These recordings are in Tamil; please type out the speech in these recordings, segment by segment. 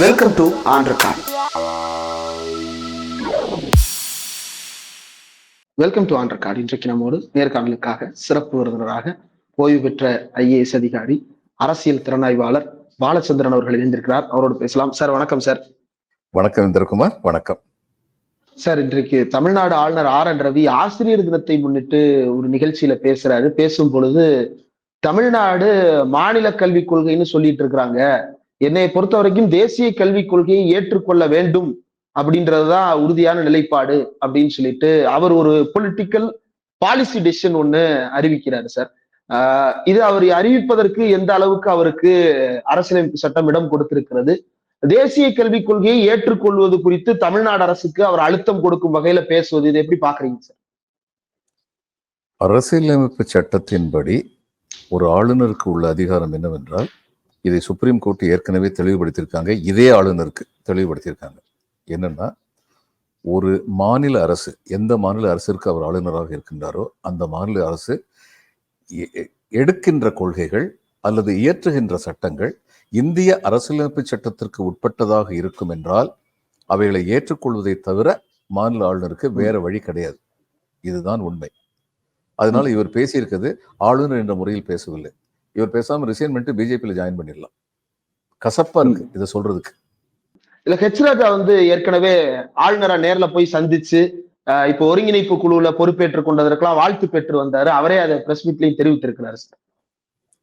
வெல்கம் டு ஆண்ட்ரகான் வெல்கம் டு ஆண்ட்ரகார்டு இன்றைக்கு நம்மோடு நேர்காணலுக்காக சிறப்பு விருந்தினராக ஓய்வு பெற்ற ஐஏஎஸ் அதிகாரி அரசியல் திறனாய்வாளர் பாலச்சந்திரன் அவர்கள் இணைந்திருக்கிறார். அவரோடு பேசலாம். சார் வணக்கம் சார். வணக்கம் இந்திரகுமார். வணக்கம். சார் இன்றைக்கு தமிழ்நாடு ஆளுநர் ஆர் என் ரவி ஆசிரியர் தினத்தை முன்னிட்டு ஒரு நிகழ்ச்சியில பேசுறாரு. பேசும் பொழுது தமிழ்நாடு மாநில கல்விக் கொள்கைன்னு சொல்லிட்டு இருக்கிறாங்க. என்னை பொறுத்த வரைக்கும் தேசிய கல்விக் கொள்கையை ஏற்றுக்கொள்ள வேண்டும் அப்படின்றதுதான் உறுதியான நிலைப்பாடு அப்படின்னு சொல்லிட்டு அவர் ஒரு பொலிட்டிக்கல் பாலிசி டெசிஷன் ஒண்ணு அறிவிக்கிறாரு சார் ஆஹ் இது அவர் அறிவிப்பதற்கு எந்த அளவுக்கு அவருக்கு அரசியலமைப்பு சட்டம் இடம் கொடுத்திருக்கிறது? தேசிய கல்விக் கொள்கையை ஏற்றுக்கொள்வது குறித்து தமிழ்நாடு அரசுக்கு அவர் அழுத்தம் கொடுக்கும் வகையில பேசுவது இதை எப்படி பாக்குறீங்க சார் அரசியலமைப்பு சட்டத்தின்படி ஒரு ஆளுநருக்கு உள்ள அதிகாரம் என்னவென்றால் இதை சுப்ரீம் கோர்ட் ஏற்கனவே தெளிவுபடுத்தியிருக்காங்க. இதே ஆளுநருக்கு தெளிவுபடுத்தியிருக்காங்க. என்னன்னா ஒரு மாநில அரசு எந்த மாநில அரசிற்கு அவர் ஆளுநராக இருக்கின்றாரோ அந்த மாநில அரசு எ- எடுக்கின்ற கொள்கைகள் அல்லது இயற்றுகின்ற சட்டங்கள் இந்திய அரசியலமைப்பு சட்டத்திற்கு உட்பட்டதாக இருக்கும் என்றால் அவைகளை ஏற்றுக்கொள்வதை தவிர மாநில ஆளுநருக்கு வேற வழி கிடையாது. இதுதான் உண்மை. அதனால இவர் பேசியிருக்கிறது ஆளுநர் என்ற முறையில் பேசவில்லை. இவர் பேசாம ரிசைன் பண்ணிட்டு பிஜேபியில் ஜாயின் பண்ணிடலாம். கசப்பா இருக்கு இதை சொல்றதுக்கு. இல்ல ஹெச் ராஜா வந்து ஏற்கனவே ஆளுநரா நேர்ல போய் சந்திச்சு இப்போ ஒருங்கிணைப்பு குழுவுல பொறுப்பேற்றுக் கொண்டதற்கெல்லாம் வாழ்த்து பெற்று வந்தாரு. அவரே அதை பிரஸ் மீட்லயும் தெரிவித்திருக்கிறாரு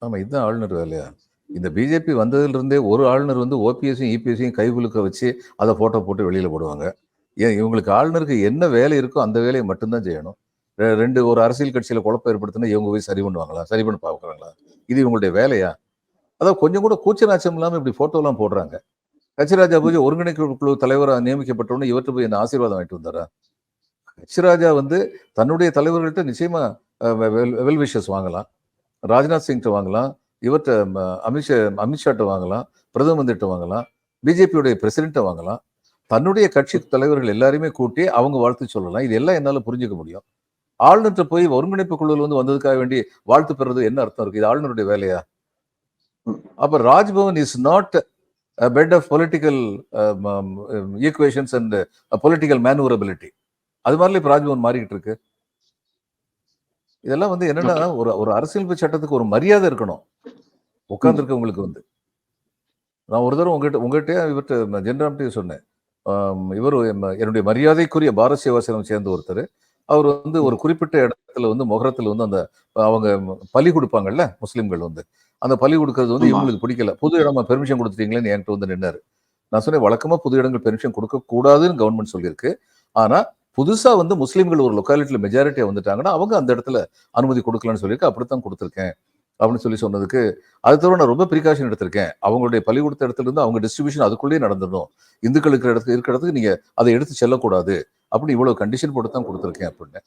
ஆமா இதுதான் ஆளுநர் வேலையா இந்த பிஜேபி வந்ததுல இருந்தே ஒரு ஆளுநர் வந்து ஓபிஎஸ்ஸையும் இபிஎஸ்ஸையும் கைகுலுக்க வச்சு அதை போட்டோ போட்டு வெளியில போடுவாங்க. ஏன் இவங்களுக்கு ஆளுநருக்கு என்ன வேலை இருக்கோ அந்த வேலையை மட்டும்தான் செய்யணும். ரெண்டு ஒரு அரசியல் கட்சியில குழப்பம் ஏற்படுத்தினா இவங்க போய் சரி பண்ணுவாங்களா? சரி பண்ண பார்க்குறாங்களா? இது இவங்களுடைய வேலையா? அதான் கொஞ்சம் கூட கூச்ச இல்லாமல் இப்படி ஃபோட்டோலாம் போடுறாங்க. கச்சிராஜா பூஜை ஒருங்கிணைப்பு குழு தலைவராக நியமிக்கப்பட்டோன்னு இவர்கிட்ட போய் என்ன ஆசீர்வாதம் வாங்கிட்டு வந்தாரா? கச்சிராஜா வந்து தன்னுடைய தலைவர்கள்ட்ட நிச்சயமா வெல் விஷஸ் வாங்கலாம். ராஜ்நாத் சிங்கிட்ட வாங்கலாம். இவர்கிட்ட ம, அமித்ஷா அமித்ஷாட்ட வாங்கலாம். பிரதம மந்திரிட்ட வாங்கலாம். பிஜேபியுடைய பிரசிடென்ட்டை வாங்கலாம். தன்னுடைய கட்சி தலைவர்கள் எல்லாருமே கூட்டி அவங்க வாழ்த்து சொல்லலாம். இது எல்லாம் என்னால் புரிஞ்சுக்க முடியும். ஆளுநர்கிட்ட போய் ஒருங்கிணைப்பு குழுவில் வந்து வந்ததுக்காக வேண்டி வாழ்த்து பெறுறது என்ன அர்த்தம் இருக்கு? இது ஆளுநருடைய வேலையா. அப்ப Raj Bhavan is not bed of political equations and political manoeuvrability அது மாதிரிலாம் இப்ப ராஜ்பவன் மாறிக்கிட்டு இருக்கு. இதெல்லாம் வந்து என்னன்னா ஒரு ஒரு அரசியல் சட்டத்துக்கு ஒரு மரியாதை இருக்கணும். உட்கார்ந்துருக்கவங்களுக்கு வந்து. நான் ஒரு தடவை உங்ககிட்ட உங்ககிட்டயே இவர்கிட்ட ஜென்ராம்கிட்டயும் சொன்னேன். இவர் என்னுடைய மரியாதைக்குரிய பாரத் சேவாசனம் சேர்ந்த ஒருத்தர். அவர் வந்து ஒரு குறிப்பிட்ட இடத்துல வந்து முகரத்துல வந்து அந்த அவங்க பலி கொடுப்பாங்கல்ல முஸ்லிம்கள் வந்து. அந்த பலி கொடுக்கறது வந்து. இவங்களுக்கு பிடிக்கல. புது இடமா பெர்மிஷன் கொடுத்துட்டீங்களேன்னு என்கிட்ட வந்து நின்னாரு. நான் சொன்னேன் வழக்கமா புது இடங்கள் பெர்மிஷன் கொடுக்க கூடாதுன்னு கவர்மெண்ட் சொல்லியிருக்கு. ஆனா புதுசா வந்து முஸ்லிம்கள் ஒரு லொக்காலிட்டியில மெஜாரிட்டியா வந்துட்டாங்கன்னா அவங்க அந்த இடத்துல அனுமதி கொடுக்கலன்னு சொல்லியிருக்கு. அப்படித்தான் கொடுத்துருக்கேன். அப்படின்னு சொல்லி சொன்னதுக்கு அது தவிர நான் ரொம்ப ப்ரிகாஷன் எடுத்திருக்கேன். அவங்களுடைய பள்ளி கொடுத்த இடத்துல இருந்து அவங்க டிஸ்ட்ரிபியூஷன் அதுக்குள்ளேயே நடந்துடணும். இந்துக்கள் இருக்கிற இடத்துக்கு இருக்கிற இடத்துக்கு நீங்க அதை எடுத்து செல்லக்கூடாது. அப்படி இவ்வளவு கண்டிஷன் போட்டு தான் கொடுத்துருக்கேன் அப்படின்னு.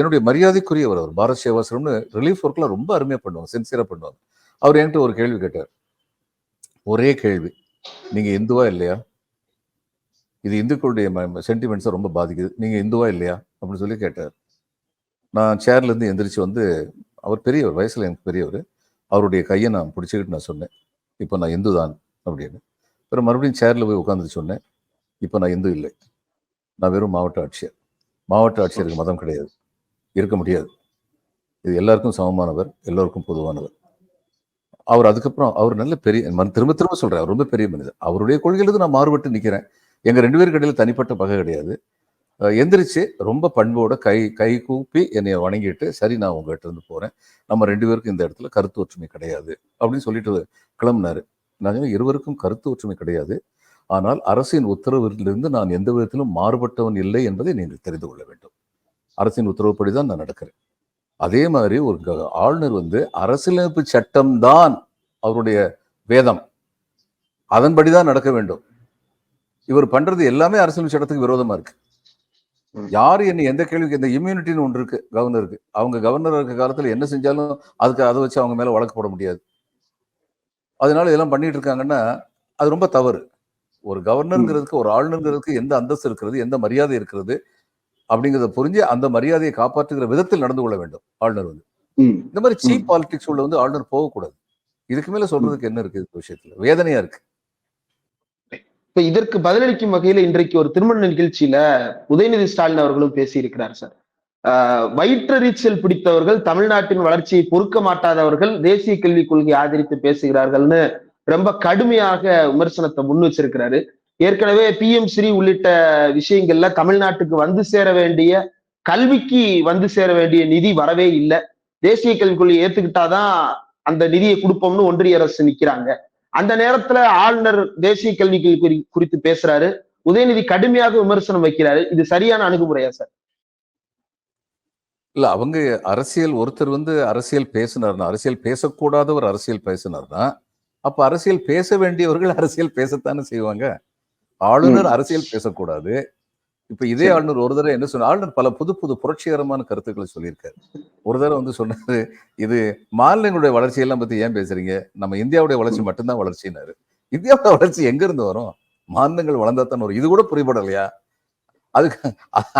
என்னுடைய மரியாதைக்குரியவர் அவர் பாரத் சேவாசிரம்னு ரிலீஃப் ஒர்க்லாம் ரொம்ப அருமையாக பண்ணுவாங்க சின்சியராக பண்ணுவாங்க அவர் என்கிட்ட ஒரு கேள்வி கேட்டார். ஒரே கேள்வி நீங்கள் இந்துவா இல்லையா? இது இந்துக்களுடைய சென்டிமெண்ட்ஸை ரொம்ப பாதிக்குது. நீங்கள் இந்துவா இல்லையா? அப்படின்னு சொல்லி கேட்டார். நான் சேர்ல இருந்து எந்திரிச்சு வந்து அவர் பெரியவர் வயசுல எனக்கு பெரியவர். அவருடைய கையை நான் பிடிச்சிக்கிட்டு நான் சொன்னேன் இப்போ நான் இந்து தான் அப்படின்னு. அப்புறம் மறுபடியும் சேரில் போய் உட்காந்துட்டு சொன்னேன் இப்போ நான் இந்து இல்லை. நான் வெறும் மாவட்ட ஆட்சியர். மாவட்ட ஆட்சியருக்கு மதம் கிடையாது. இருக்க முடியாது. இது எல்லாருக்கும் சமமானவர் எல்லோருக்கும் பொதுவானவர். அவர் அதுக்கப்புறம் அவர் நல்ல பெரிய திரும்ப திரும்ப சொல்கிறேன் அவர் ரொம்ப பெரிய மனிதர். அவருடைய கொள்கையிலிருந்து நான் மாறுபட்டு நிற்கிறேன் எங்கள் ரெண்டு பேருக்கு இடையில் தனிப்பட்ட பகை கிடையாது. எந்திரிச்சு ரொம்ப பண்போட கை கை கூப்பி என்னை வணங்கிட்டு சரி நான் உங்ககிட்ட இருந்து போகிறேன் நம்ம ரெண்டு பேருக்கும் இந்த இடத்துல கருத்து ஒற்றுமை கிடையாது. அப்படின்னு சொல்லிட்டு கிளம்புனாரு. நான் இருவருக்கும் கருத்து ஒற்றுமை கிடையாது. ஆனால் அரசின் உத்தரவிலிருந்து நான் எந்த விதத்திலும் மாறுபட்டவன் இல்லை என்பதை நீங்கள் தெரிந்து கொள்ள வேண்டும். அரசின் உத்தரவுப்படி தான் நான் நடக்கிறேன். அதே மாதிரி ஒரு க- ஆளுநர் வந்து அரசியலமைப்பு சட்டம்தான் அவருடைய வேதம். அதன்படிதான் நடக்க வேண்டும். இவர் பண்றது எல்லாமே அரசியல் சட்டத்துக்கு விரோதமா இருக்கு. யாரு என்ன எந்த கேள்விக்கு இந்த இம்யூனிட்டின்னு ஒன்று இருக்கு கவர்னருக்கு. அவங்க கவர்னர் இருக்க காலத்துல என்ன செஞ்சாலும் அதுக்கு அதை வச்சு அவங்க மேல வழக்கு போட முடியாது. அதனால இதெல்லாம் பண்ணிட்டு இருக்காங்கன்னா அது ரொம்ப தவறு. ஒரு கவர்னருங்கிறதுக்கு ஒரு ஆளுநருங்கிறதுக்கு எந்த அந்தஸ்து இருக்கிறது எந்த மரியாதை இருக்கிறது அப்படிங்கிறத புரிஞ்சு அந்த மரியாதையை காப்பாற்றுகிற விதத்தில் நடந்து கொள்ள வேண்டும் ஆளுநர் வந்து. இந்த மாதிரி சீப் பாலிடிக்ஸ் உள்ள வந்து ஆளுநர் போகக்கூடாது. இதுக்கு மேல சொல்றதுக்கு என்ன இருக்கு இந்த விஷயத்துல? வேதனையா இருக்கு. இப்ப இதற்கு பதிலளிக்கும் வகையில இன்றைக்கு ஒரு திருமண நிகழ்ச்சியில உதயநிதி ஸ்டாலின் அவர்களும் பேசியிருக்கிறார் சார். வயிற்றெரிச்சல் பிடித்தவர்கள் தமிழ்நாட்டின் வளர்ச்சியை பொறுக்க மாட்டாதவர்கள் தேசிய கல்விக் கொள்கை ஆதரித்து பேசுகிறார்கள்னு ரொம்ப கடுமையாக விமர்சனத்தை முன் வச்சிருக்கிறாரு. ஏற்கனவே பி எம் ஸ்ரீ உள்ளிட்ட விஷயங்கள்ல தமிழ்நாட்டுக்கு வந்து சேர வேண்டிய கல்விக்கு வந்து சேர வேண்டிய நிதி வரவே இல்லை. தேசிய கல்விக் கொள்கையை ஏத்துக்கிட்டாதான் அந்த நிதியை கொடுப்போம்னு ஒன்றிய அரசு நிக்கிறாங்க. அந்த நேரத்துல ஆளுநர் தேசிய கல்வி குறி- குறித்து பேசுறாரு. உதயநிதி கடுமையாக விமர்சனம் வைக்கிறாரு. இது சரியான அணுகுமுறையா சார்? இல்ல அவங்க அரசியல் ஒருத்தர் வந்து அரசியல் பேசினார்னா அரசியல் பேசக்கூடாத ஒரு அரசியல் பேசினார்னா அப்ப அரசியல் பேச வேண்டியவர்கள் அரசியல் பேசத்தானே செய்வாங்க. ஆளுநர் அரசியல் பேசக்கூடாது. இப்ப இதே. ஆளுநர் ஒரு தடவை என்ன சொன்ன ஆளுநர் பல புது புது புரட்சிகரமான கருத்துக்களை சொல்லியிருக்காரு. ஒரு தடவை வந்து சொன்னாரு இது மாநிலங்களுடைய வளர்ச்சியெல்லாம் பத்தி ஏன் பேசுறீங்க? நம்ம இந்தியாவுடைய வளர்ச்சி மட்டும்தான் வளர்ச்சினாரு இந்தியாவோட வளர்ச்சி எங்க இருந்து வரும்? மாநிலங்கள் வளர்ந்தா தான் வரும். இது கூட புரியப்படலையா அதுக்கு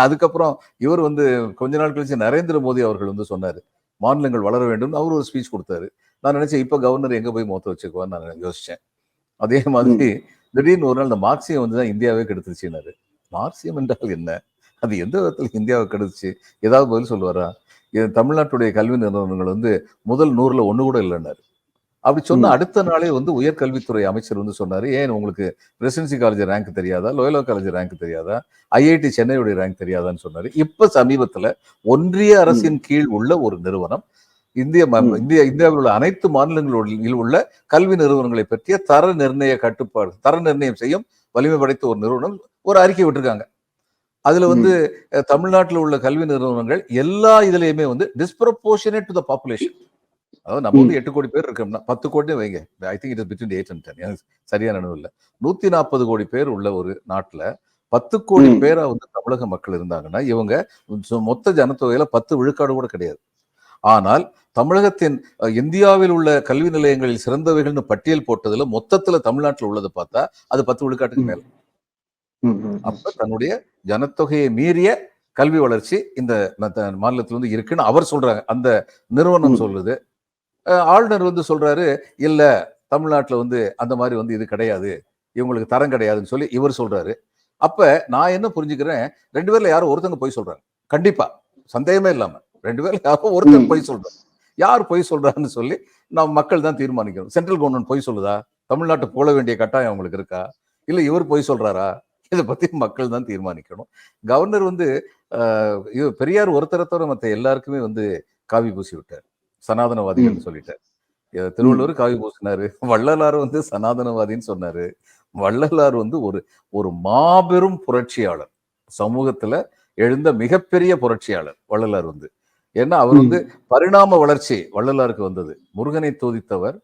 அதுக்கப்புறம் இவர் வந்து கொஞ்ச நாள் கழிச்சு நரேந்திர மோடி அவர்கள் வந்து சொன்னாரு மாநிலங்கள் வளர வேண்டும். அவர் ஒரு ஸ்பீச் கொடுத்தாரு. நான் நினைச்சேன் இப்ப கவர்னர் எங்க போய் மொத்த வச்சுக்குவான்னு நான் யோசிச்சேன். அதே மாதிரி திடீர்னு ஒரு நாள் இந்த மார்க்சியம் வந்து தான் இந்தியாவே கெடுத்துச்சுன்னாரு மார்க்சியம் என்றால் என்ன? அது எந்த விதத்துல இந்தியாவை கெடுத்துச்சு? ஏதாவது பதில் சொல்லுவாரா? இது தமிழ்நாட்டுடைய கல்வி நிறுவனங்கள் வந்து முதல் நூறுல ஒண்ணு கூட இல்லைன்னாரு. அப்படி சொன்ன. அடுத்த நாளே வந்து உயர்கல்வித்துறை அமைச்சர் வந்து சொன்னாரு ஏன் உங்களுக்கு பிரசிடென்சி காலேஜ் ரேங்க் தெரியாதா? லோயலா காலேஜ் ரேங்க் தெரியாதா? ஐஐடி சென்னையுடைய ரேங்க் தெரியாதான்னு சொன்னாரு. இப்ப சமீபத்துல ஒன்றிய அரசின் கீழ் உள்ள ஒரு நிறுவனம் இந்திய. இந்திய இந்தியாவில் உள்ள அனைத்து மாநிலங்களில் உள்ள கல்வி நிறுவனங்களை பற்றிய தர நிர்ணய கட்டுப்பாடு தர நிர்ணயம் செய்யும் வலிமை படைத்த ஒரு நிறுவனம் ஒரு அறிக்கை விட்டிருக்காங்க. அதுல வந்து தமிழ்நாட்டுல உள்ள கல்வி நிறுவனங்கள் எல்லா இதுலயுமே வந்து டிஸ்ப்ரப்போர்ஷனேட் டு த பாப்புலேஷன் அதாவது நம்ம வந்து எட்டு கோடி பேர் இருக்கோம்னா பத்து கோடி வைங்க. I think it is between eight and ten எனக்கு சரியா நினைவு இல்லை. நூத்தி நாற்பது கோடி பேர் உள்ள ஒரு நாட்டுல பத்து கோடி. பேரா வந்து தமிழக மக்கள் இருந்தாங்கன்னா இவங்க மொத்த ஜனத்தொகையில பத்து விழுக்காடு கூட கிடையாது. ஆனால் தமிழகத்தின் இந்தியாவில் உள்ள கல்வி நிலையங்களில் சிறந்தவைகள்னு பட்டியல் போட்டதுல மொத்தத்துல தமிழ்நாட்டுல உள்ளதை பார்த்தா அது பத்து விழுக்காட்டுக்கு. மேல. அப்ப தன்னுடைய ஜனத்தொகையை மீறிய கல்வி வளர்ச்சி இந்த மாநிலத்துல வந்து இருக்குன்னு அவர் சொல்றாங்க. அந்த நிறுவனம். சொல்லுது. ஆளுநர் வந்து சொல்றாரு இல்ல தமிழ்நாட்டுல வந்து அந்த மாதிரி வந்து இது கிடையாது. இவங்களுக்கு தரம் கிடையாதுன்னு சொல்லி இவர் சொல்றாரு. அப்ப நான் என்ன புரிஞ்சுக்கிறேன் ரெண்டு பேர்ல யாரோ ஒருத்தங்க போய் சொல்றாங்க. கண்டிப்பா. சந்தேகமே இல்லாம. ரெண்டு பேர்ல யாரோ ஒருத்தர். போய் சொல்றாங்க யார் பொய் சொல்றான்னு சொல்லி நம்ம மக்கள் தான் தீர்மானிக்கணும் சென்ட்ரல் கவர்மெண்ட் பொய் சொல்லுதா? தமிழ்நாட்டு போல வேண்டிய கட்டாயம் அவங்களுக்கு இருக்கா? இல்ல இவர் பொய் சொல்றாரா? இதை பத்தி மக்கள் தான் தீர்மானிக்கணும். கவர்னர் வந்து பெரியார் ஒருத்தரை தவிர மற்ற எல்லாருக்குமே வந்து காவி பூசி விட்டார். சனாதனவாதிகள்னு சொல்லிட்டார். திருவள்ளுவர் காவி பூசினாரு. வள்ளலார் வந்து சனாதனவாதின்னு சொன்னாரு. வள்ளலார் வந்து ஒரு ஒரு மாபெரும் புரட்சியாளர். சமூகத்துல எழுந்த மிகப்பெரிய புரட்சியாளர் வள்ளலார் வந்து. ஏன்னா அவர் வந்து பரிணாம வளர்ச்சி வள்ளலாருக்கு வந்தது. முருகனை துதித்தவர்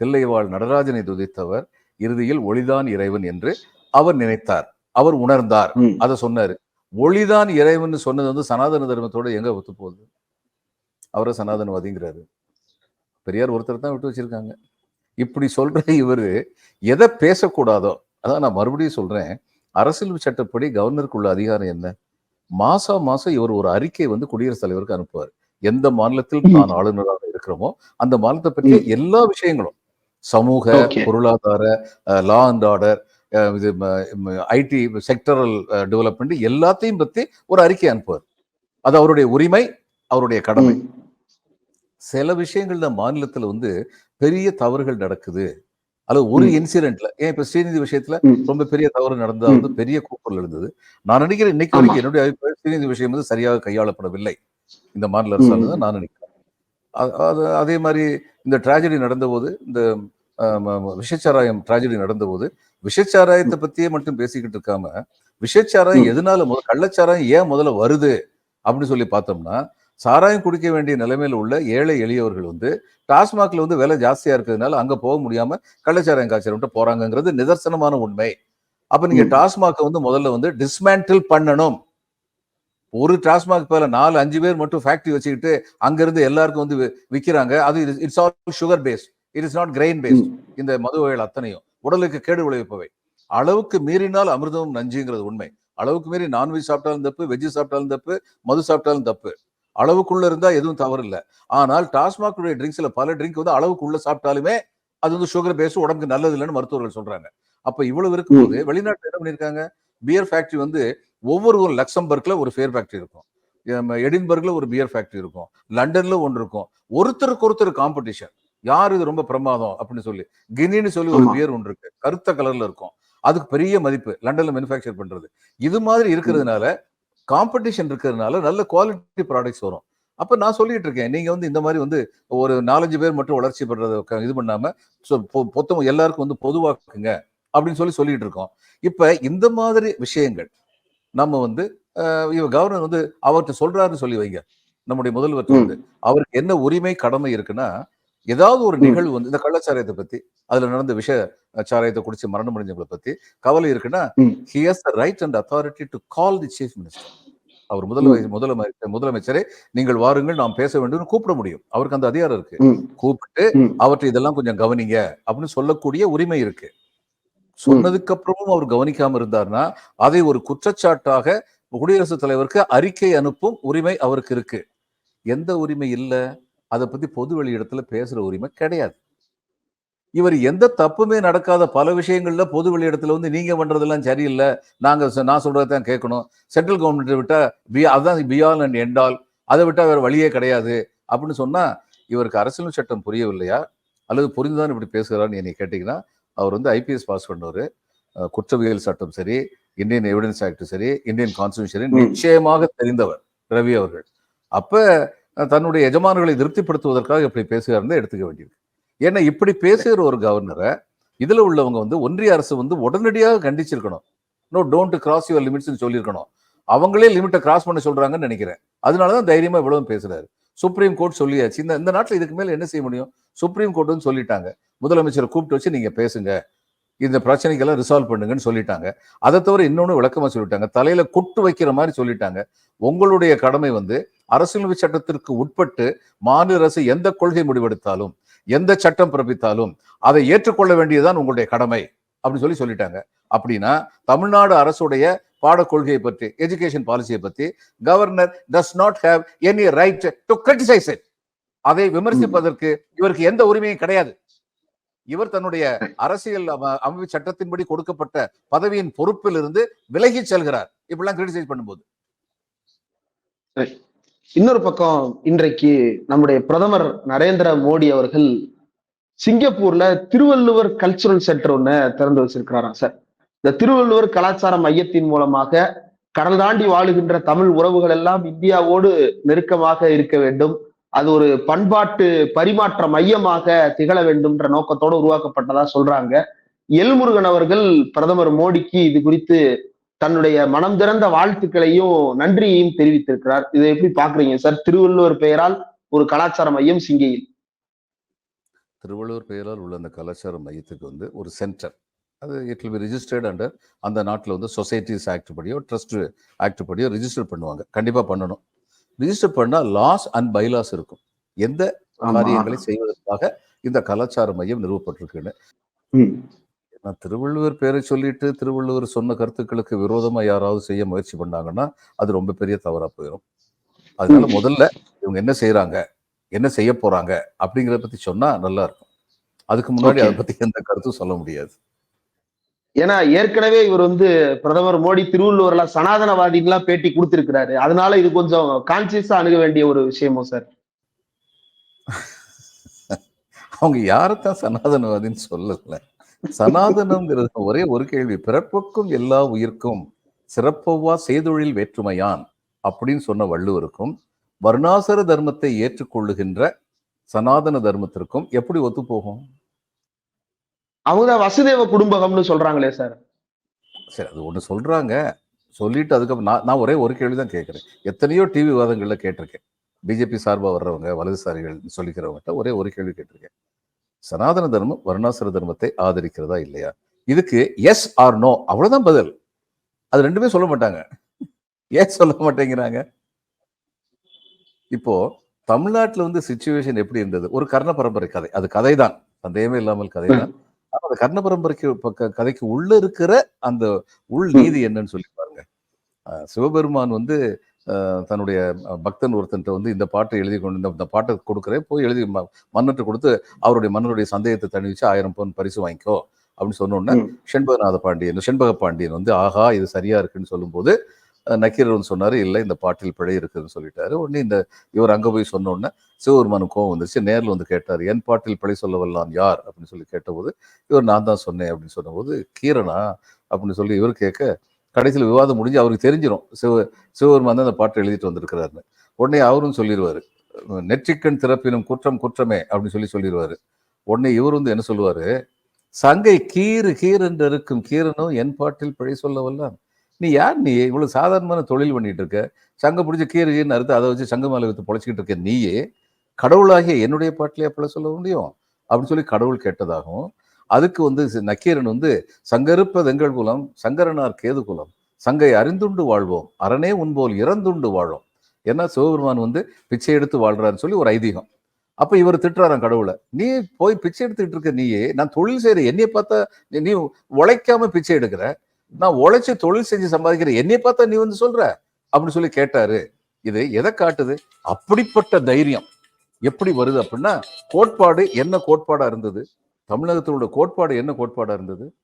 தில்லைவாழ் நடராஜனை துதித்தவர் இறுதியில் ஒளிதான் இறைவன் என்று அவர் நினைத்தார். அவர் உணர்ந்தார். அதை சொன்னாரு. ஒளிதான் இறைவன் சொன்னது வந்து சனாதன தர்மத்தோட எங்க ஒத்து போகுது? அவரை சனாதனவாதிங்கிறாரு. பெரியார் ஒருத்தர் தான் விட்டு வச்சிருக்காங்க. இப்படி சொல்ற இவரு எதை பேசக்கூடாதோ அதான் நான் மறுபடியும் சொல்றேன் அரசியல் சட்டப்படி கவர்னருக்குள்ள அதிகாரம் என்ன? மாசம் மாசம் இவர் ஒரு அறிக்கை வந்து குடியரசுத் தலைவருக்கு அனுப்புவார் எந்த மாநிலத்தில். தான் ஆளுநராக இருக்கிறோமோ அந்த மாநிலத்தை பற்றிய எல்லா விஷயங்களும் சமூக. பொருளாதார லா அண்ட் ஆர்டர் இது ஐடி செக்டரல் டெவலப்மெண்ட் எல்லாத்தையும் பத்தி ஒரு அறிக்கை அனுப்புவார் அது அவருடைய உரிமை அவருடைய கடமை. சில விஷயங்கள்ல மாநிலத்துல வந்து பெரிய தவறுகள் நடக்குது அல்லது ஒரு. இன்சிடென்ட்ல ஏன் இப்ப ஸ்ரீநிதி விஷயத்துல. ரொம்ப பெரிய தவறு நடந்தா ம். வந்து பெரிய கூப்பல் இருந்தது நான் நினைக்கிறேன் இன்னைக்கு. வரைக்கும் என்னுடைய அபிப்பிராயம் ஸ்ரீநிதி விஷயம் வந்து சரியாக கையாளப்படவில்லை இந்த மாநில. தான் நான் நினைக்கிறேன் அது மாதிரி இந்த டிராஜடி நடந்தபோது இந்த விஷச்சாராயம் டிராஜடி நடந்தபோது விஷச்சாராயத்தை பத்தியே மட்டும் பேசிக்கிட்டு இருக்காம விஷச்சாராயம். எதனால முதல் கள்ளச்சாராயம் ஏன் முதல்ல வருது அப்படின்னு சொல்லி பார்த்தோம்னா சாராயம் குடிக்க வேண்டிய நிலைமையில உள்ள ஏழை எளியவர்கள் வந்து டாஸ்மாக்ல வந்து விலை ஜாஸ்தியா இருக்கிறதுனால அங்க போக முடியாம கள்ளச்சாராயம் காய்ச்சல் விட்டு போறாங்கங்கிறது நிதர்சனமான உண்மை. அப்ப நீங்க. டாஸ்மாக் வந்து முதல்ல வந்து டிஸ்மேண்டில் பண்ணணும். ஒரு டாஸ்மாக் பேர்ல நாலு அஞ்சு பேர் மட்டும் ஃபேக்டரி வச்சுக்கிட்டு அங்க இருந்து எல்லாருக்கும் வந்து வி- விக்கிறாங்க. அது it's all sugar based it is not grain based. இந்த மது வகைகள் அத்தனையும். உடலுக்கு கேடு விளைவிப்பவை. அளவுக்கு மீறினால் அமிர்தமும் நஞ்சுங்கிறது உண்மை. அளவுக்கு மீறி நான்வெஜ் சாப்பிட்டாலும் தப்பு வெஜ் சாப்பிட்டாலும் தப்பு மது சாப்பிட்டாலும் தப்பு. அளவுக்குள்ள இருந்தா எதுவும் தவறு இல்லை ஆனால் டாஸ்மாக் ட்ரிங்க்ஸ்ல பல ட்ரிங்க் வந்து அளவுக்குள்ள சாப்பிட்டாலுமே அது வந்து சுகர் பேஸ்ட் உடம்புக்கு நல்லது இல்லைன்னு மருத்துவர்கள் சொல்றாங்க. அப்ப இவ்வளவு இருக்கும்போது வெளிநாட்டுல என்ன பண்ணிருக்காங்க பியர் ஃபேக்டரி வந்து ஒவ்வொரு ஒரு லக்சம்பர்க்ல ஒரு ஃபேர் ஃபேக்டரி இருக்கும். எடின்பர்க்ல ஒரு பியர் ஃபேக்டரி இருக்கும். லண்டன்ல ஒன்று இருக்கும். ஒருத்தருக்கு ஒருத்தர் காம்படிஷன் யார் இது ரொம்ப பிரமாதம் அப்படின்னு சொல்லி. கினின்னு சொல்லி ஒரு. பியர் ஒன்று இருக்கு. கருத்த கலர்ல இருக்கும். அதுக்கு பெரிய மதிப்பு. லண்டன்ல மேனுஃபேக்சர் பண்றது. இது மாதிரி இருக்கிறதுனால காம்படிஷன் இருக்கிறதுனால நல்ல குவாலிட்டி ப்ராடக்ட்ஸ் வரும். அப்ப நான் சொல்லிட்டு இருக்கேன் நீங்க வந்து இந்த மாதிரி வந்து ஒரு நாலஞ்சு பேர் மட்டும் வளர்ச்சி பண்றத க- இது பண்ணாம சொ- பொ- மொத்தம் எல்லாருக்கும் வந்து பொதுவாக்குங்க அப்படின்னு சொல்லி சொல்லிட்டு இருக்கோம். இப்ப இந்த மாதிரி விஷயங்கள் நம்ம வந்து இவ கவர்னர் வந்து அவர்கிட்ட சொல்றாருன்னு சொல்லி வைங்க. நம்முடைய முதல்வர். வந்து அவருக்கு என்ன உரிமை கடமை இருக்குன்னா ஏதாவது ஒரு. நிகழ்வு வந்து இந்த கள்ளச்சாராயத்தை பத்தி அதுல நடந்த விஷ சாராயத்தை குடிச்சு மரணம் அடைஞ்சவங்களை பத்தி கவலை இருக்குன்னா ம். he has the right and authority to call the chief minister அவர் முதலமைச்சர் முதலமைச்சர் முதலமைச்சரை நீங்கள் வாருங்கள் நாம் பேச வேண்டும் கூப்பிட முடியும் அவருக்கு அந்த அதிகாரம் இருக்கு. கூப்பிட்டு. அவற்றை இதெல்லாம் கொஞ்சம் கவனிங்க அப்படின்னு சொல்லக்கூடிய உரிமை இருக்கு சொன்னதுக்கு அப்புறமும் அவர் கவனிக்காம இருந்தார்னா அதை ஒரு குற்றச்சாட்டாக குடியரசுத் தலைவருக்கு அறிக்கை அனுப்பும் உரிமை அவருக்கு இருக்கு எந்த உரிமை இல்ல அதை பத்தி பொது வெளியிடத்துல பேசுற உரிமை கிடையாது. இவர் எந்த தப்புமே நடக்காத பல விஷயங்கள்ல பொது வெளியிடத்துல வந்து நீங்க பண்றதெல்லாம் சரியில்லை. நாங்க நான் சொல்றதான் கேட்கணும். சென்ட்ரல் கவர்மெண்ட் விட்டா பி அதான் பியால் அண்ட் எண்டால் அதை விட்டா வேற வழியே கிடையாது. அப்படின்னு சொன்னா இவருக்கு அரசியல் சட்டம் புரியவில்லையா? அல்லது புரிந்துதான் இப்படி பேசுகிறான்னு என்னை கேட்டீங்கன்னா அவர் வந்து ஐபிஎஸ் பாஸ் பண்ணவர். குற்றவியல் சட்டம் சரி இந்தியன் எவிடன்ஸ் ஆக்ட் சரி இந்தியன் கான்ஸ்டியூஷன். நிச்சயமாக தெரிந்தவர் ரவி அவர்கள். அப்ப தன்னுடைய எஜமானர்களை திருப்திப்படுத்துவதற்காக இப்படி பேசுகிறார் எடுத்துக்க வேண்டியது ஏன்னா இப்படி பேசுகிற ஒரு கவர்னரை இதில் உள்ளவங்க வந்து ஒன்றிய அரசு வந்து உடனடியாக கண்டிச்சிருக்கணும். நோ டோன்ட் கிராஸ் யுவர் லிமிட்ஸ்னு சொல்லியிருக்கணும். அவங்களே லிமிட்டை கிராஸ் பண்ண சொல்கிறாங்கன்னு நினைக்கிறேன். அதனால தான் தைரியமாக இவ்வளவு பேசுகிறாரு சுப்ரீம் கோர்ட் சொல்லியாச்சு. இந்த இந்த நாட்டில் இதுக்கு மேலே என்ன செய்ய முடியும்? சுப்ரீம் கோர்ட் வந்து சொல்லிட்டாங்க. முதலமைச்சரை கூப்பிட்டு வச்சு நீங்கள் பேசுங்க. இந்த பிரச்சனைக்கெல்லாம் ரிசால்வ் பண்ணுங்கன்னு சொல்லிட்டாங்க. அதை தவிர இன்னொன்னு விளக்கமாக சொல்லிட்டாங்க. தலையில் கொட்டு வைக்கிற மாதிரி சொல்லிட்டாங்க. உங்களுடைய கடமை வந்து அரசியலமைப்பு சட்டத்திற்கு உட்பட்டு மாநில அரசு எந்த கொள்கை முடிவெடுத்தாலும் எந்த சட்டம் பிறப்பித்தாலும் அதை ஏற்றுக்கொள்ள வேண்டியதுதான் உங்களுடைய கடமை அப்படின்னு சொல்லி சொல்லிட்டாங்க. அப்படின்னா தமிழ்நாடு அரசுடைய பாடக் கொள்கையை பற்றி எஜுகேஷன் பாலிசியை பத்தி governor does not have any right to criticize it அதை விமர்சிப்பதற்கு இவருக்கு எந்த உரிமையும் கிடையாது. இவர் தன்னுடைய அரசியல் அமைப்பு சட்டத்தின்படி கொடுக்கப்பட்ட பதவியின் பொறுப்பில் இருந்து விலகி செல்கிறார். இப்படிலாம் கிரிட்டிசைஸ் பண்ணும்போது. இன்னொரு பக்கம் இன்றைக்கு நம்முடைய பிரதமர் நரேந்திர மோடி அவர்கள் சிங்கப்பூர்ல திருவள்ளுவர் கல்ச்சுரல் சென்டர் ஒன்று திறந்து வச்சிருக்கிறாராம் சார். இந்த திருவள்ளுவர் கலாச்சார மையத்தின் மூலமாக கடல் தாண்டி வாழுகின்ற தமிழ் உறவுகள் எல்லாம் இந்தியாவோடு நெருக்கமாக இருக்க வேண்டும். அது ஒரு பண்பாட்டு பரிமாற்ற மையமாக திகழ வேண்டும்ன்ற நோக்கத்தோடு உருவாக்கப்பட்டதா சொல்றாங்க. எல்முருகன் அவர்கள் பிரதமர் மோடிக்கு இது குறித்து தன்னுடைய மனம் திறந்த வாழ்த்துக்களையும் நன்றியையும் தெரிவித்திருக்கிறார். இதை எப்படி பாக்குறீங்க சார் திருவள்ளுவர் பெயரால் ஒரு கலாச்சார மையம் சிங்கையில். திருவள்ளுவர் பெயரால் உள்ள அந்த கலாச்சார மையத்துக்கு வந்து ஒரு சென்டர் அது it will be registered under அந்த நாட்டில் வந்து சொசைட்டிஸ் ஆக்ட் படியோ ட்ரஸ்ட் ஆக்ட் படியோ ரிஜிஸ்டர் பண்ணுவாங்க. கண்டிப்பாக பண்ணணும். ரிஜிஸ்டர் பண்ணால் லாஸ் அண்ட் பைலாஸ் இருக்கும். எந்த. காரியங்களை செய்வதற்காக இந்த கலாச்சார மையம் நிறுவப்பட்டிருக்குன்னு. நான் திருவள்ளுவர் பேரை சொல்லிட்டு திருவள்ளுவர் சொன்ன கருத்துக்களுக்கு விரோதமா யாராவது செய்ய முயற்சி பண்ணாங்கன்னா அது ரொம்ப பெரிய தவறா போயிடும் அதனால. முதல்ல இவங்க என்ன செய்யறாங்க என்ன செய்ய போறாங்க? அப்படிங்கிறத பத்தி சொன்னா நல்லா இருக்கும். அதுக்கு முன்னாடி. அதை பத்தி எந்த கருத்தும் சொல்ல முடியாது. ஏன்னா ஏற்கனவே இவர் வந்து பிரதமர் மோடி திருவள்ளுவர்ல சனாதனவாதிகளா பேட்டி கொடுத்திருக்கிறாரு. அதனால இது கொஞ்சம் கான்சியஸா அணுக வேண்டிய ஒரு விஷயமோ சார்? அவங்க யாரைத்தான் சனாதனவாதின்னு சொல்லல. சனாதனம்ங்கிறது ஒரே ஒரு கேள்வி. பிறப்புக்கும் எல்லா உயிர்க்கும் சிறப்பவ்வா செய்தொழில் வேற்றுமையான் அப்படின்னு சொன்ன வள்ளுவருக்கும் வர்ணாசர தர்மத்தை ஏற்றுக்கொள்ளுகின்ற சனாதன தர்மத்திற்கும் எப்படி ஒத்து போகும் அவங்கதான் வசுதேவ குடும்பகம்னு சொல்றாங்களே சார். சரி அது ஒண்ணு சொல்றாங்க. சொல்லிட்டு அதுக்கப்புறம் நான் நான் ஒரே ஒரு கேள்வி தான் கேட்கிறேன். எத்தனையோ டிவி விவாதங்கள்ல கேட்டிருக்கேன். பிஜேபி சார்பா வர்றவங்க வலதுசாரிகள் சொல்லிக்கிறவங்ககிட்ட ஒரே ஒரு கேள்வி கேட்டிருக்கேன். சனாதன தர்மம் வருணாசிர தர்மத்தை ஆதரிக்கிறதா இல்லையா? இதுக்கு எஸ் ஆர் நோ அவ்வளவுதான் பதில். அது ரெண்டுமே சொல்ல மாட்டாங்க. ஏன் சொல்ல மாட்டேங்கிறாங்க? இப்போ தமிழ்நாட்டுல வந்து சுச்சுவேஷன் எப்படி இருந்தது? ஒரு கர்ண பரம்பரை கதை. அது கதை தான் சந்தேகமே இல்லாமல் கதை தான் ஆனா அந்த கர்ண பரம்பரைக்கு பக்க- கதைக்கு உள்ள இருக்கிற அந்த உள் நீதி என்னன்னு சொல்லி பாருங்க. சிவபெருமான் வந்து தன்னுடைய பக்தன் ஒருத்தன்ட்ட வந்து இந்த பாட்டை எழுதி கொண்டு இந்த- பாட்டை கொடுக்குறேன் போய் எழுதி ம- மன்னர்ட்ட கொடுத்து அவருடைய மன்னருடைய சந்தேகத்தை தணிவிச்சு ஆயிரம் பவுன் பரிசு வாங்கிக்கோ அப்படின்னு சொன்ன உடனே ம். செண்பகநாத பாண்டியன் செண்பக பாண்டியன் வந்து ஆஹா இது சரியா இருக்குன்னு சொல்லும்போது வந்து சொன்னாரு இல்லை இந்த பாட்டில் பிழை இருக்குதுன்னு சொல்லிட்டாரு. உடனே இந்த இவர் அங்க போய் சொன்ன உடனே சிவபெருமானுக்கு கோவம் வந்துருச்சு நேர்ல வந்து கேட்டார் என் பாட்டில் பிழை சொல்ல வல்லான் யார்? அப்படின்னு சொல்லி கேட்டபோது இவர் நான் தான் சொன்னேன் அப்படின்னு சொன்னபோது கீரனா? அப்படின்னு சொல்லி இவர் கேட்க கடைசியில் விவாதம் முடிஞ்சு அவருக்கு தெரிஞ்சிடும் சிவ சிவபெருமான் தான் அந்த பாட்டை எழுதிட்டு வந்திருக்கிறாருன்னு. உடனே அவரும் சொல்லிடுவார் நெற்றிக்கண் திறப்பினும் குற்றம் குற்றமே அப்படின்னு சொல்லி சொல்லிடுவார் உடனே இவர் வந்து என்ன சொல்லுவார்? சங்கை கீறு கீறு என்று இருக்கும் கீரனும் என் பாட்டில் பிழை சொல்ல வல்லான். நீ யார் நீ? இவ்வளோ சாதாரணமான தொழில் பண்ணிட்டு இருக்க. சங்கை பிடிச்ச கீறு கீர்னு அறுத்து அதை வச்சு சங்க மேல வித்து பொழைச்சிக்கிட்டு இருக்க நீயே கடவுளாகிய என்னுடைய பாட்டிலே அப்படி சொல்ல முடியும்? அப்படின்னு சொல்லி கடவுள் கேட்டதாகவும் அதுக்கு வந்து நக்கீரன் வந்து சங்கருப்பதெங்கள் குலம் சங்கரனார் கேது குலம் சங்கை அறிந்துண்டு வாழ்வோம் அரணே உன்போல் இறந்துண்டு வாழும். ஏன்னா சிவபெருமான் வந்து பிச்சை எடுத்து வாழ்றான்னு சொல்லி ஒரு ஐதீகம். அப்ப இவர் திட்டுறாராம் கடவுளை நீ போய் பிச்சை எடுத்துக்கிட்டு இருக்க நீயே நான் தொழில் செய்யற என்னைய பார்த்தா நீ- நீ உழைக்காம பிச்சை எடுக்கிற நான் உழைச்சி தொழில் செஞ்சு சம்பாதிக்கிற என்னைய பார்த்தா நீ வந்து சொல்ற? அப்படின்னு சொல்லி கேட்டாரு. இது எதை காட்டுது? அப்படிப்பட்ட தைரியம். எப்படி வருது அப்படின்னா கோட்பாடு என்ன கோட்பாடா இருந்தது? தமிழகத்தோட கோட்பாடு என்ன கோட்பாடா இருந்தது?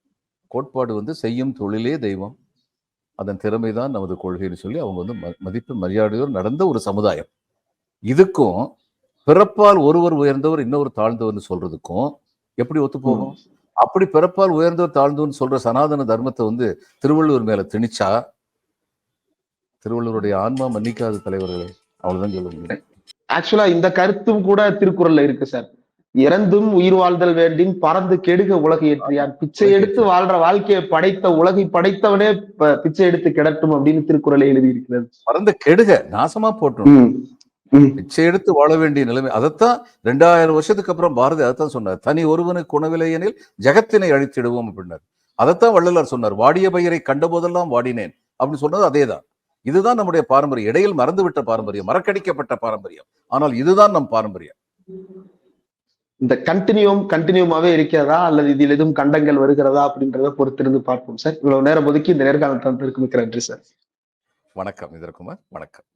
கோட்பாடு வந்து செய்யும் தொழிலே தெய்வம். அதன் திறமைதான் நமது கொள்கைன்னு சொல்லி அவங்க வந்து ம- மதிப்பு மரியாதையோடு நடந்த ஒரு சமுதாயம். இதுக்கும் பிறப்பால் ஒருவர் உயர்ந்தவர் இன்னொரு தாழ்ந்தவர்னு சொல்றதுக்கும் எப்படி ஒத்து போகும் அப்படி பிறப்பால் உயர்ந்தவர் தாழ்ந்தவர்னு சொல்ற சனாதன தர்மத்தை வந்து திருவள்ளுவர் மேல திணிச்சா? திருவள்ளுவருடைய ஆன்மா மன்னிக்காத தலைவர்களே அவ்வளவுதான் சொல்ல முடியும். ஆக்சுவலா இந்த கருத்தும் கூட திருக்குறள்ல இருக்கு சார். இறந்தும் உயிர் வாழ்தல் வேண்டின் பறந்து கெடுக உலகை ஏற்றியார் பிச்சை எடுத்து வாழ்ற வாழ்க்கையை படைத்த உலகை படைத்தவனே பிச்சை எடுத்து கிடட்டும் அப்படின்னு திருக்குறளை எழுதி இருக்கிறது பறந்து கெடுக நாசமா போட்டோம் ம், ம், பிச்சை எடுத்து வாழ வேண்டிய நிலைமை. அதைத்தான் ரெண்டாயிரம் வருஷத்துக்கு அப்புறம் பாரதி அதைத்தான் சொன்னார். தனி ஒருவனுக்கு உணவில்லை எனில் ஜெகத்தினை அழித்திடுவோம் அப்படின்னார். அதைத்தான் வள்ளலார் சொன்னார். வாடிய பயிரை கண்டபோதெல்லாம் வாடினேன் அப்படின்னு சொன்னது அதேதான். இதுதான் நம்முடைய பாரம்பரியம். இடையில் மறந்துவிட்ட பாரம்பரியம் மறக்கடிக்கப்பட்ட பாரம்பரியம். ஆனால் இதுதான் நம் பாரம்பரியம். இந்த கண்டினியூம் கண்டினியூமாவே இருக்கிறதா? அல்லது இதில் எதுவும் கண்டங்கள் வருகிறதா? அப்படின்றத பொறுத்திருந்து பார்ப்போம் சார் இவ்வளவு நேரம் ஒதுக்கி இந்த நேர்காணல் தந்ததற்கு மிக்க நன்றி சார் வணக்கம் இதற்குமார் வணக்கம்.